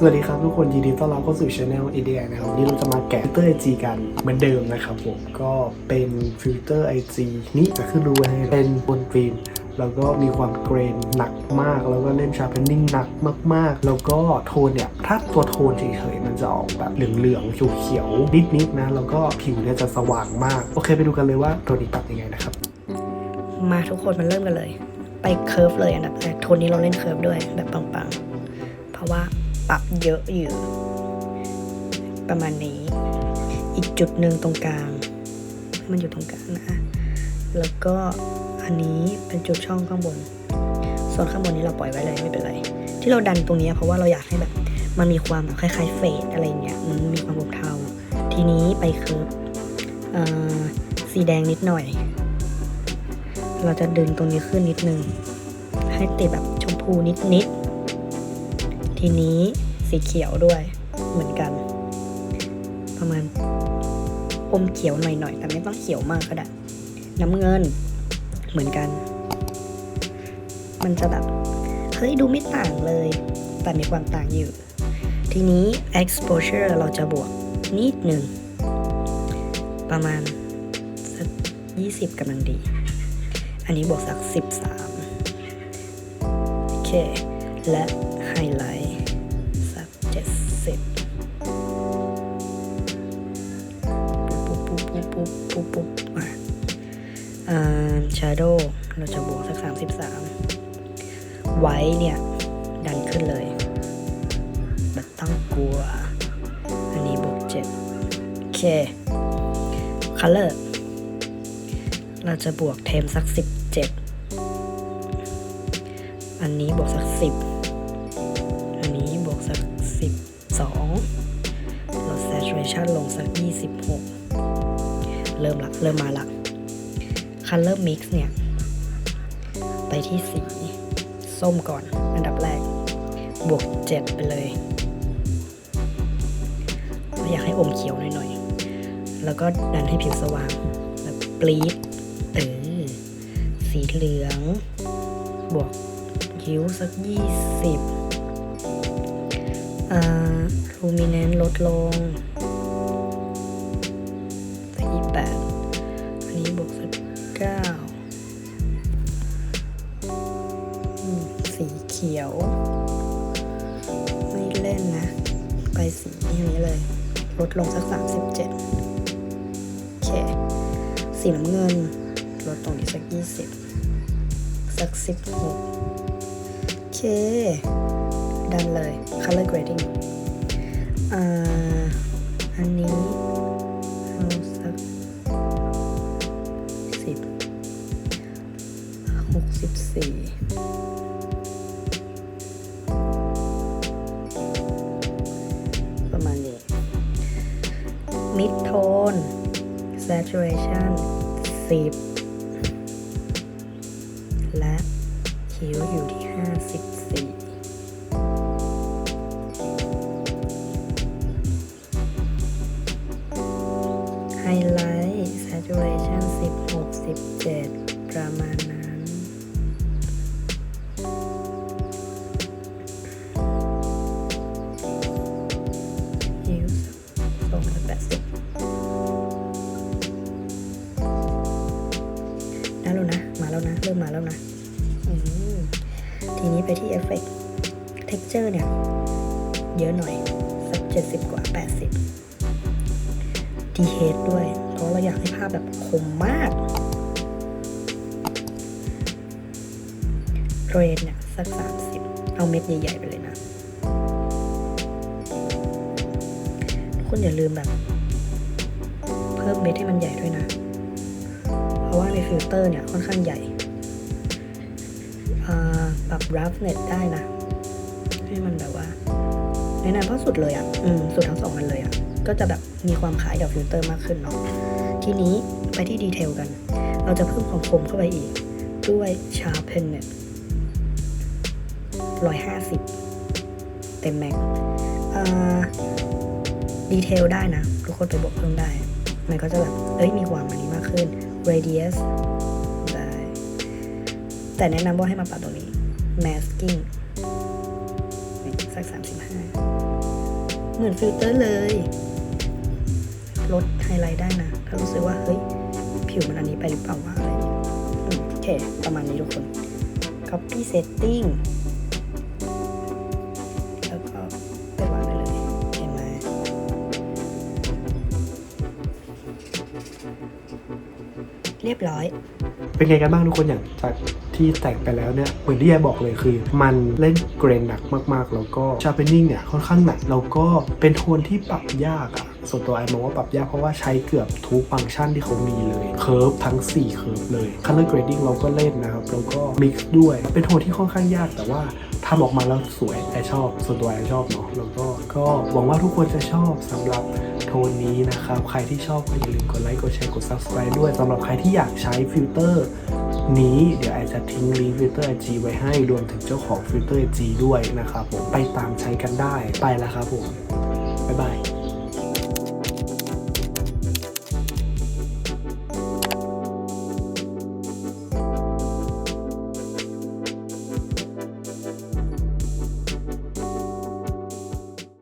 สวัสดีครับทุกคนยินดีต้อนรับเข้าสู่ช anel ไอเดียนะครับวันนี้เราจะมาแกะฟิลเตอร์ IG กันเหมือนเดิมนะครับผมก็เป็นฟิลเตอร์ IG นี่จะขึ้นรู้ให้เป็นบนฟิล์มแล้วก็มีความเกรนหนักมาก แล้วก็เล่นชาร์ปนิ่งหนักมาก ๆ แล้วก็โทนเนี่ย ถ้าตัวโทนเฉยๆ มันจะออกแบบเหลืองๆเขียวๆนิดๆนะ แล้วก็ผิวเนี่ยจะสว่างมาก โอเคไปดูกันเลยว่าตัวนี้ตัดยังไงนะครับ มาทุกคนมาเริ่มกันเลย ไปเคิร์ฟเลยอันดับแรกโทนนี้เราเล่นเคิร์ฟด้วยแบบปังๆ เพราะว่า ปรับเยอะอยู่ ประมาณนี้ อีกจุดหนึ่งตรงกลางมันอยู่ตรงกลางนะแล้วก็อันนี้เป็นจุดช่องข้างบนส่วนข้างบนนี้เราปล่อยไว้เลยไม่เป็นไร ที่เราดันตรงนี้เพราะว่าเราอยากให้แบบมันมีความคล้ายๆเฟดอะไรเงี้ยมันมีความอบเทาทีนี้ไปเคิร์ฟเอ่อสีแดงนิดหน่อย เราจะดึงตรงนี้ขึ้นนิดนึง ให้ติดแบบชมพูนิดนิดๆ ทีนี้สีเขียวด้วยเหมือนกัน ประมาณอมเขียวหน่อยๆ แต่ไม่ต้องเขียวมากก็ได้ น้ำเงินเหมือนกัน มันจะแบบเฮ้ยดูไม่ต่างเลย แต่มีความต่างอยู่ ทีนี้ exposure เราจะบวกนิดหนึ่ง ประมาณสักยี่สิบกำลังดี อันนี้บวกสัก13โอเค และไฮไลท์ ปุ๊บปุ๊บมาอ่าชาโดเราจะบวกสัก33ไว้เนี่ย ดันขึ้นเลยบบตั้งกลัว อันนี้บวก7โอเคคัลเลอร์เราจะบวกเทมสักสิบเจ็ดอันนี้บวกสักสิบอันนี้บวกสักสิบสองลด saturation ลงสักยี่สิบหก เริ่มละเริ่มมาละ color mix เนี่ย ไปที่สี ส้มก่อน อันดับแรก บวกเจ็ดไปเลย อยากให้อมเขียวหน่อยๆ แล้วก็ดันให้ผิวสว่างแบบปลีดเออสีเหลือง บวกคิ้วสักยี่สิบอ่าลูมิเนนลดลง แปดอันนี้บวกสักเก้าสีเขียว ไม่เล่นนะ ไปสีนี้เลย ลดลงสักสามสิบเจ็ดโอเค สีน้ำเงิน ลดตรงนี้สักยี่สิบสักสิบหกโอเค ดันเลย color grading อ่า อันนี้ 34 ประมาณนี้ มิดโทน saturation 10 และคิ้วอยู่ที่ 54ไฮไลท์ saturation 16 17 ประมาณนั้น แล้วนะ เริ่มมาแล้วนะทีนี้ไปที่เอฟเฟกต์ texture เนี่ย เยอะหน่อย สักเจ็ดสิบกว่าแปดสิบดีเฮดด้วย เพราะเราอยากให้ภาพแบบคมมากเรนเนี่ย สักสามสิบเอาเม็ดใหญ่ ๆ ไปเลยนะ คุณอย่าลืมแบบ เพิ่มเม็ดให้มันใหญ่ด้วยนะ เพราะว่าในฟิลเตอร์เนี่ย ค่อนข้างใหญ่ ปรับ roughness ได้นะ ให้มันแบบว่าแนะนเพราะสุดเลยอะ่ะ อืม สุดทั้งสองอันเลยอะ่ะ ก็จะแบบมีความคล้ายกับฟิลเตอร์มากขึ้นเนาะ ทีนี้ไปที่ดีเทลกัน เราจะเพิ่มความคมเข้าไปอีก ด้วย sharpen เนี่ยร้อยห้าสิบเต็มแม็กดีเทลได้นะ ทุกคนไปบวกเพิ่มได้ มันก็จะแบบ เอ้ย มีความอันนี้มากขึ้น radius แต่แนะนำว่าให้มาปรับตรงนี้ masking สักสามสิบห้าเหมือนฟิลเตอร์เลย ลดไฮไลท์ได้นะ ถ้ารู้สึกว่า เฮ้ย ผิวมันอันนี้ไปหรือเปล่าวะอะไรอย่างเงี้ยโอเค ประมาณนี้ทุกคน copy setting เรียบร้อย เป็นไงกันบ้างทุกคนอย่างจากที่แต่งไปแล้วเนี่ยเหมือนที่ยายบอกเลยคือ มันเล่นเกรนหนักมากๆ แล้วก็ชาร์ปนิ่งเนี่ยค่อนข้างหนักแล้วก็เป็นโทนที่ปรับยากอะ ส่วนตัวไอมองว่าปรับยากเพราะว่าใช้เกือบทุกฟังก์ชันที่เขามีเลยเคิร์ฟทั้ง 4 เคิร์ฟเลย color grading เราก็เล่นนะครับ แล้วก็ mix ด้วย เป็นโทนที่ค่อนข้างยากแต่ว่าทำออกมาแล้วสวยไอชอบ ส่วนตัวไอชอบเนาะแล้วก็ก็หวังว่าทุกคนจะชอบสำหรับโทนนี้นะครับ ใครที่ชอบก็อย่าลืมกดไลค์กดแชร์กด subscribe ด้วยสำหรับใครที่อยากใช้ฟิลเตอร์นี้เดี๋ยวไอจะทิ้งลิงก์ฟิลเตอร์ IG ไว้ให้รวมถึงเจ้าของฟิลเตอร์ IG ด้วยนะครับผมไปตามใช้กันได้ไปแล้วครับผมบ๊ายบาย